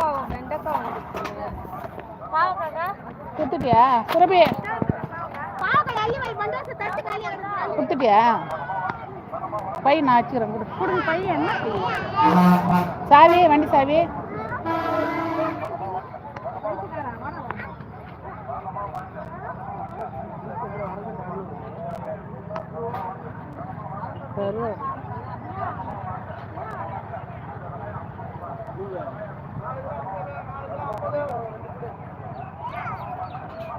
வெண்டைக்காய் வெண்டைக்காய் வந்துருக்கு பாவக்காக்கா? கொடுத்துட்டியா? சுரபி பாவக்காய் அள்ளி வை பண்டாசு தட்டு காலி கொடுத்துட்டியா? பை நான் வச்சுக்கிறேன் கொடு. கொடுங்க பையன் என்ன சாவி வண்டி சாவி. சரி.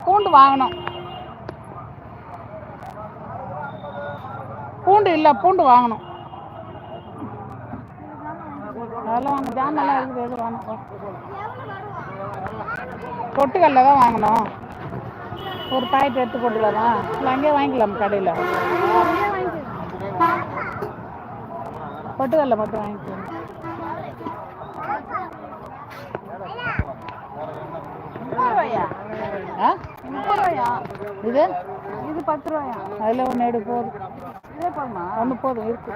பூண்டு வாங்கணும். பூண்டு இல்லை பூண்டு வாங்கணும். அதெல்லாம் வாங்க ஜாமெல்லாம் இருக்குது எது வாங்கணும் பொட்டுக்கல்ல தான் வாங்கணும். ஒரு பாக்கெட் எடுத்து போட்டுக்கலாமா இல்லை அங்கேயே வாங்கிக்கலாம் கடையில். பொட்டுக்கல்ல மட்டும் வாங்கிக்கலாம். ஆ முப்பது ரூபாயா இது? இது பத்து ரூபாயா அதில் ஒன்று எடு போதும் இதே போதுமா? ஒன்று போதும் இருக்கு.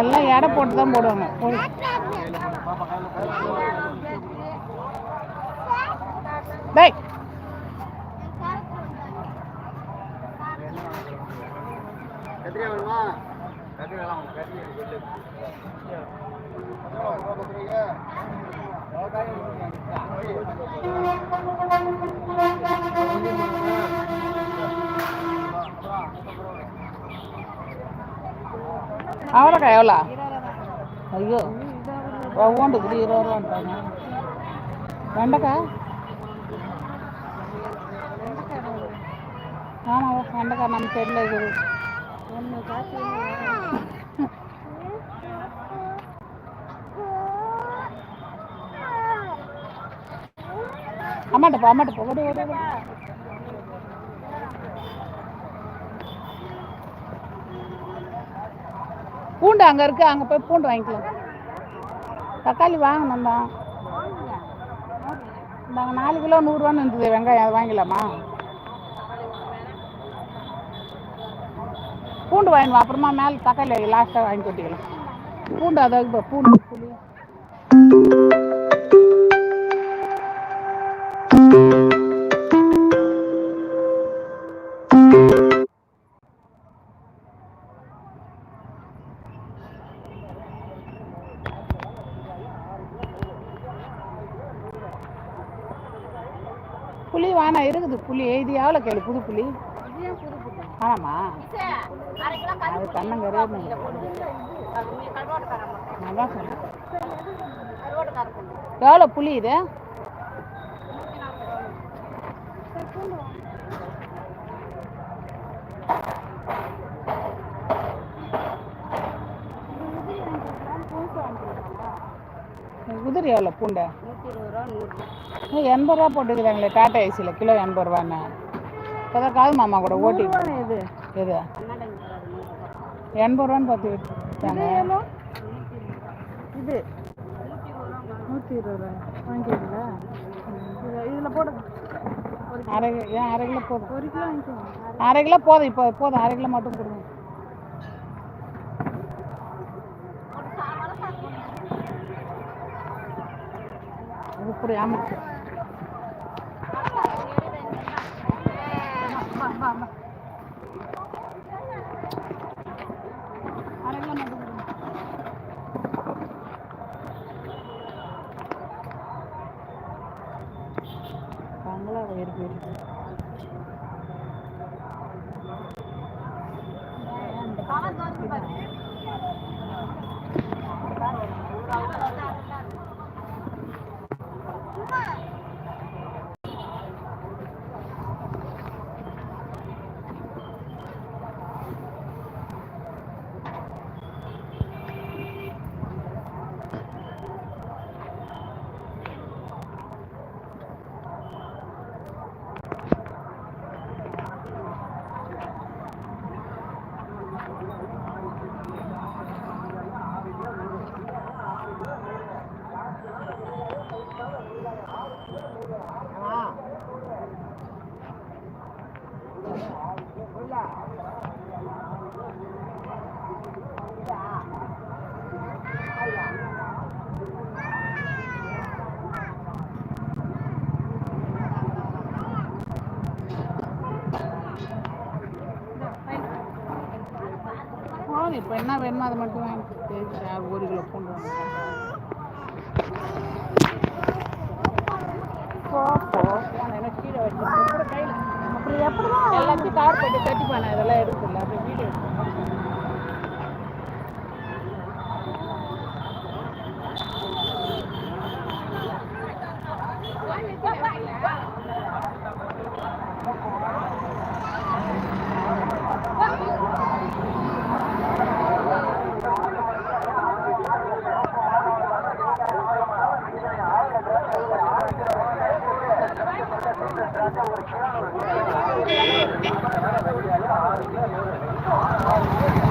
எல்லாம் எடை போட்டு தான் போடுவாங்க. டேய். அவரைக்காய் எவ்வளோ ஐயோ ஒவ்வொன்றுக்கு இருபது ரூபான்றாங்க வெண்டைக்காய் ஆமாம் வெண்டைக்காய் நம்ம தெரியல இருக்குது அம்மாட்ட போ அம்மாட்ட போ. ஓடு ஓடு பூண்டு அங்கே இருக்கு அங்கே போய் பூண்டு வாங்கிக்கலாம். தக்காளி வாங்கணும் தான். நாங்கள் நாலு கிலோ நூறுரூவான்னு இருந்தது. வெங்காயம் அதை வாங்கிக்கலாமா பூண்டு வாங்கிடுவோம் அப்புறமா மேலே தக்காளி லாஸ்ட்டாக வாங்கி கொட்டிக்கலாம். பூண்டு அதாவது பூண்டு புளி. புளி இது எவ்வளோ கேளு புது புளி ஆமாம்மா அது கண்ணங்கரே சொன்னேன். பொண்ணு எவ்வளோ புளி இது? எவ்வளோ பூண்டை? எண்பது ரூபா போட்டுக்கிறாங்களே டாட்டா ஏசியில் கிலோ எண்பது ரூபான்னு. இப்போதான் காது மாமா கூட ஓட்டி இது? எது? எண்பது ரூபான்னு பார்த்து விட்டாங்க இது நூற்றி இருபது ரூபா. வாங்கிக்கிறீங்களா இதில் போடுங்க அரை ஏன் அரை கிலோ போதும்? ஒரு கிலோ அரை கிலோ போதும் இப்போ போதும் அரை கிலோ மட்டும் கொடுங்க. அது இப்படி ஆமாச்சு அரை கிலோ வேணுமோ அதை மட்டும் வாங்கி தேய்ச்சி ஒரு கிலோ பூண்டு வாங்க கீழே வச்சு எல்லாத்தையும் கார் போட்டு தட்டி பண்ண இதெல்லாம் எடுக்கல அப்படி வீடியோ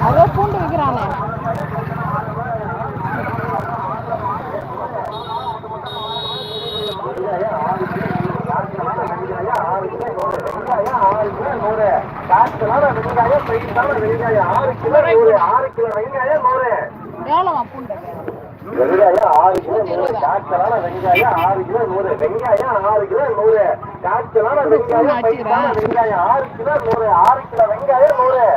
அதோ பூண்டு விற்கிறானே வெங்காயம் ஆறு கிலோ நூறு ஆறு காய்ச்சலான வெங்காயம் ஆறு கிலோ நூறு. வெங்காயம் ஆறு கிலோ நூறு. காய்ச்சலான வெங்காயம் வெங்காயம் ஆறு கிலோ நூறு. ஆறு கிலோ வெங்காயம் நூறு.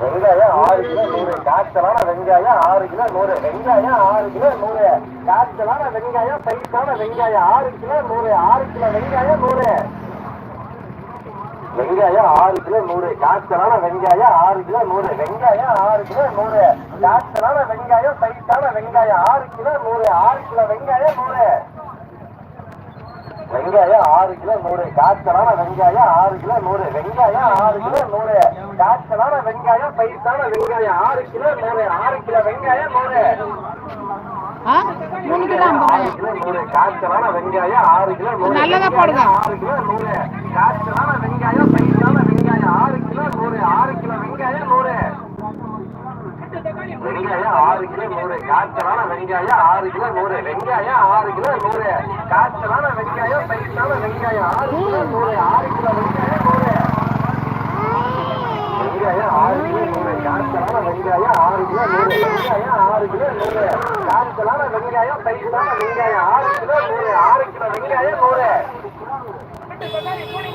வெங்காயம் ஆறு கிலோ நூறு. காய்ச்சலான வெங்காயம் ஆறு கிலோ நூறு. வெங்காயம் ஆறு கிலோ நூறு. காய்ச்சலான வெங்காயம் பைசான வெங்காயம் ஆறு கிலோ நூறு. ஆறு கிலோ வெங்காயம் நூறு. வெங்காயம் ஆறு கிலோ நூறு காய்ச்சலான வெங்காயம் ஆறு கிலோ நூறு வெங்காயம் ஆறு கிலோ நூறு காய்ச்சலான வெங்காயம் சைட்டான வெங்காயம் ஆறு கிலோ நூறு ஆறு கிலோ வெங்காயம் நூறு வெங்காயம் ஆறு கிலோ நூறு காய்ச்சலான வெங்காயம் ஆறு கிலோ நூறு வெங்காயம் ஆறு கிலோ நூறு காய்ச்சலான வெங்காயம் பயிர்த்தான வெங்காயம் ஆறு கிலோ நூறு ஆறு கிலோ வெங்காயம் நூறு மூணு கிலோ ஐம்பது காய்ச்சலான வெங்காயம் ஆறு கிலோ நூறு நல்லதா போடுங்க. ஆறு கிலோ நூறு காய்ச்சலான வெங்காயம் சைஸான வெங்காயம் ஆறு கிலோ நூறு ஆறு கிலோ வெங்காயம் நூறு வெங்காயம் ஆறு கிலோ நூறு காய்ச்சலான வெங்காயம் ஆறு கிலோ நூறு வெங்காயம் ஆறு கிலோ நூறு காய்ச்சலான வெங்காயம் சைஸான வெங்காயம் ஆறு கிலோ நூறு ஆறு கிலோ வெங்காயம் நூறு வெங்காயம் ஆறு கிலோ காய்ச்சலான வெங்காயம் ஆறு கிலோ நூறு. வெங்காயம் ஆறு கிலோ நூறு. காய்ச்சலான வெங்காயம் சைஸான வெங்காயம் ஆறு கிலோ நூறு. ஆறு கிலோ வெங்காயம் நூறு.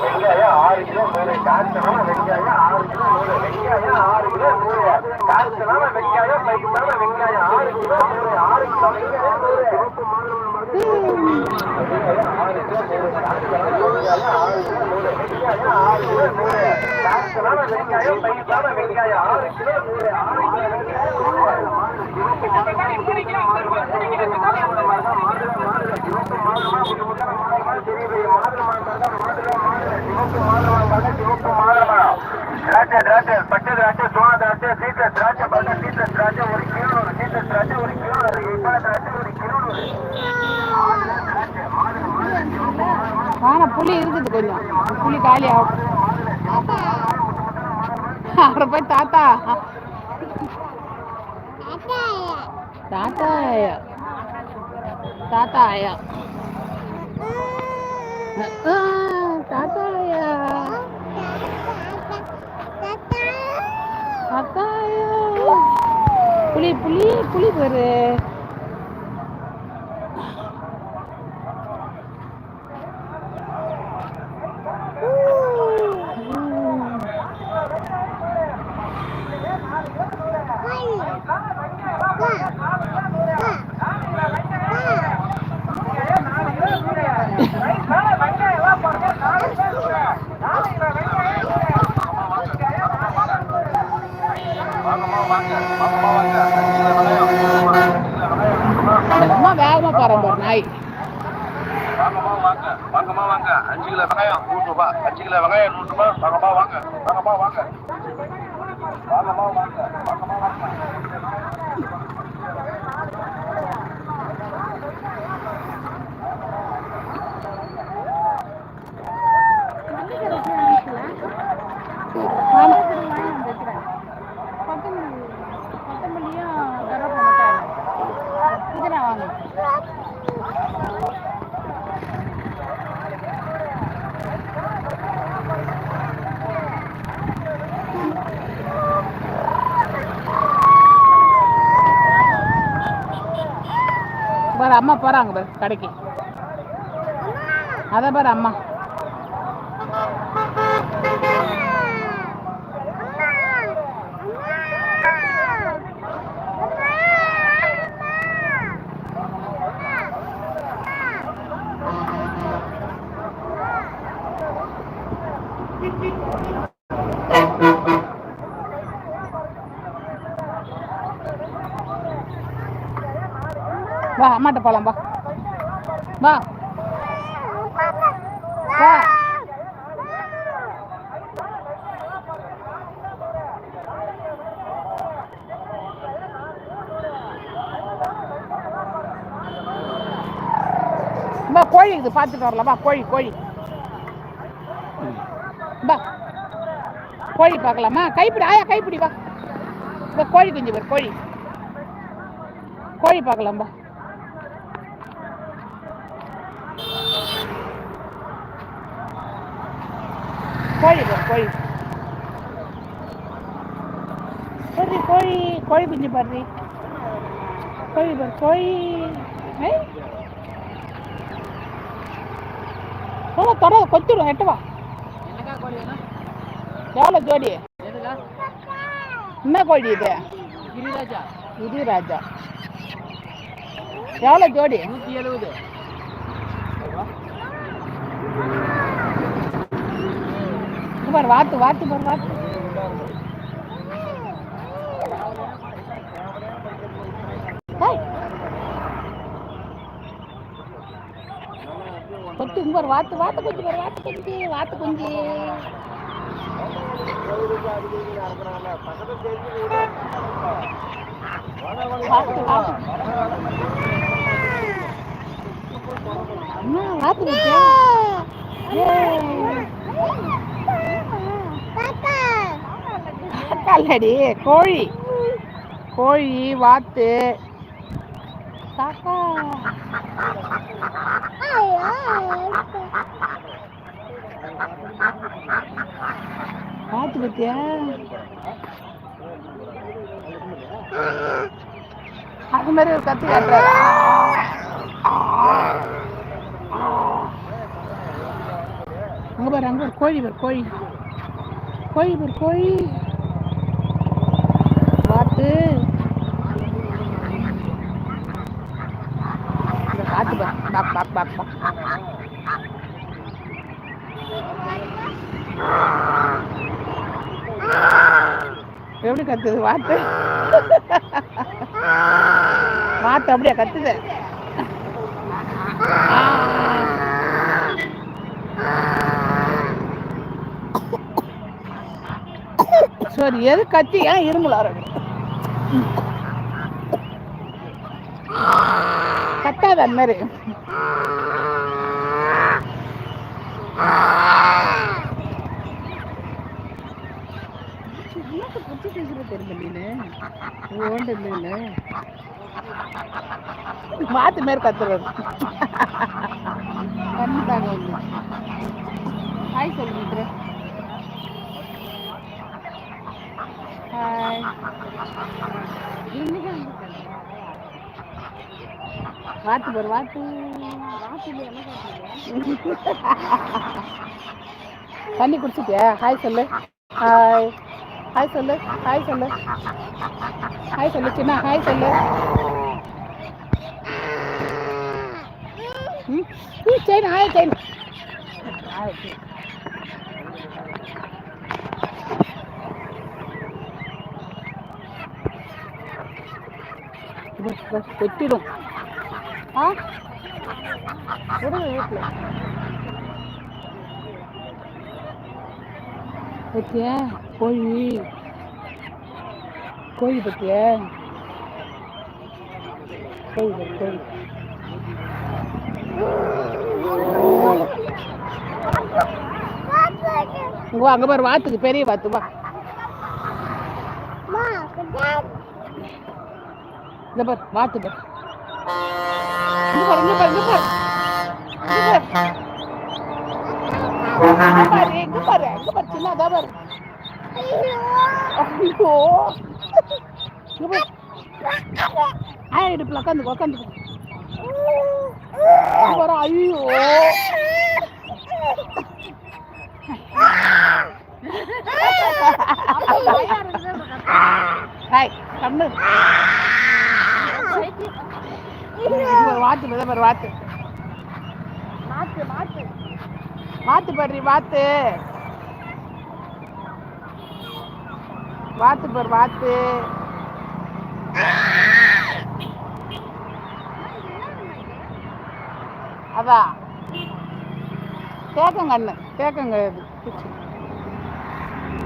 வெங்காயம் ஆறு கிலோ நூறு. காய்ச்சலான வெங்காயம் ஆறு கிலோ நூறு. வெங்காயம் ஆறு கிலோ நூறு. காய்ச்சலான வெங்காயம் சைஸான வெங்காயம் ஆறு கிலோ நூறு. ஆறு கிலோ வெங்காயம் நூறு. திராட்சை திராட்சை பட்டு திராட்சை சோள திராட்சை சீத்த திராட்சை பட்டு சீத்த திராட்சை ஒரு கிலோ சீத்த திராட்சை ஒரு கிலோ ஒரு திராட்சை ஆனால் ஆனா புளி இருக்குது கொஞ்சம். புளி காலி ஆகும். அப்புறம் போய் தாத்தா. தாத்தா ஆயா தாத்தா ஆயா ஆ, தாத்தா ஆயா தாத்தா புளி புளி புளி பாரு அம்மா வேகமா போறேன் பாரு நாய் வாங்கம்மா வாங்க வாங்கம்மா வாங்க அஞ்சு கிலோ வெங்காயம் நூறு ரூபாய் அஞ்சு கிலோ வெங்காயம் நூறு ரூபாய் வாங்கம்மா வாங்க வாங்கம்மா வாங்க வாங்கம்மா வாங்க வாங்கம்மா வாங்க ஆமா கொத்தமல்லி கொத்தமல்லியும் கருவேப்பிலை மட்டும் புதினா வாங்க பாரு அம்மா போறாங்க பாரு கடைக்கு. அத பாரு அம்மா. வா அம்மாட்ட போலாம் வா. வா. வா. வா கோழி இது பார்த்துட்டு வரலாம். வா கோழி கோழி. வா. கோழி பார்க்கலாமா? கைப்பிடி ஆயா கைப்பிடி வா. இந்த கோழி குஞ்சு பேர் கோழி. கோழி பார்க்கலாம் வா கோழி சரி கோழி கோழி குஞ்சு பாரு. கோழி பேர் கோழி ஏய். தொட தொட கொத்திடும் எட்டு வா. எவ்வளோ ஜோடி? என்ன கோழி இது? கிரிராஜா. இது ராஜா எவ்வளோ ஜோடி? நூற்றி எழுபது இங்க பாரு வாத்து வாத்து பாரு வாத்து. ஏய். கொத்து இங்க பாரு வாத்து வாத்து குஞ்சு பாரு வாத்து குஞ்சு வாத்து குஞ்சு வாத்து வாத்து. அல்லடி கோழி. கோழி வாத்து. காக்கா வாத்து பத்தியா? அது மாதிரி ஒரு கத்து அங்க பாரு அங்க ஒரு கோழி பாரு கோழி. கோழி பாரு கோழி. வாத்து காத்து பாக் பாக் பாக் பாக் எப்படி கத்துது வாத்து வாத்து அப்படியா கத்துது? சரி எது கத்தி? ஏன் இருமல கத்தாத அந்த மாதிரி மாத்து மாரி கத்துறது வந்து. ஹாய் சொல்லிட்டு ஹாய் வாத்து பாரு வாத்து. தண்ணி குடிச்சிட்டியா? ஹாய் சொல்லு. ஹாய் ஹாய் சொல்லு. ஹாய் சொல்லு. ஹாய் சொல்லு சின்ன. ஹாய் சொல்லு. ம். செயின் ஹாய் செயின் ஹாய் கொட்டிடும். ஆ? விடுங்க வீட்டில். பத்தியா? கோழி. கோழி பத்தியா? கோழி கோழி. வா, அங்க பாரு வாத்துக்கு பெரிய வாத்து வா. இந்த பாரு வாத்து பாரு. இங்க பாரு இங்க பாரு இங்க பாரு இங்க பாரு இங்க பாரு இங்க பாரு சின்னதா பாரு ஐயோ இங்க பாரு ஆ இடுப்புல உட்காந்து உட்காந்து பாரு வாத்து பிரதமர் பாரு வாத்து. மாத்து மாத்து வாத்து பாரு வாத்து. வாத்து பாரு வாத்து. அதான் அண்ணன் தேக்கங்க இது. குச்சி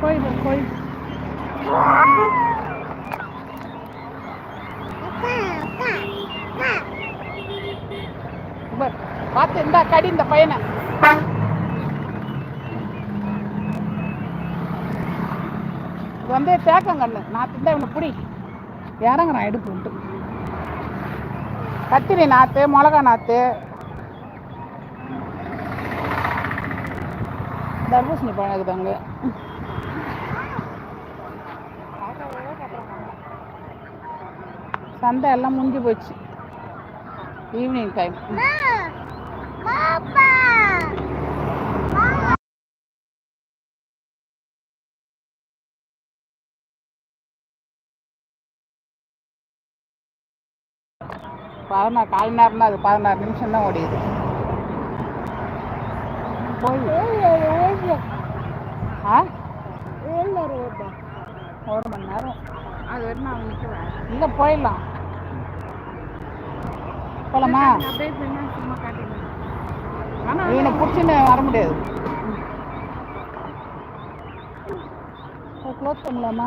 கோயில் பாரு, கோழி பாரு, பார்த்து இந்தா கடி இந்த பையனை. இது வந்து தேக்கங்கண்ணு நாற்று தான் இவனை பிடி. இறங்குறான் எடுப்பு விட்டு. கத்திரி நாற்று மிளகா நாற்று தர்பூசணி பழம் இருக்குது அங்கே. சந்தை எல்லாம் முடிஞ்சு போச்சு. ஈவினிங் டைம் பதினாறு கால் நேரம் தான் அது பதினாறு நிமிஷம் தான் ஆ? ஒரு மணி நேரம். அது வரைக்கும் நான் நிற்கிறேன் இல்லை போயிடலாம். போகலாமா அப்படியே போய் சும்மா காட்டிடுறேன் ஆனால் இவனை பிடிச்சின்னு வர முடியாது. க்ளோஸ் பண்ணலாமா?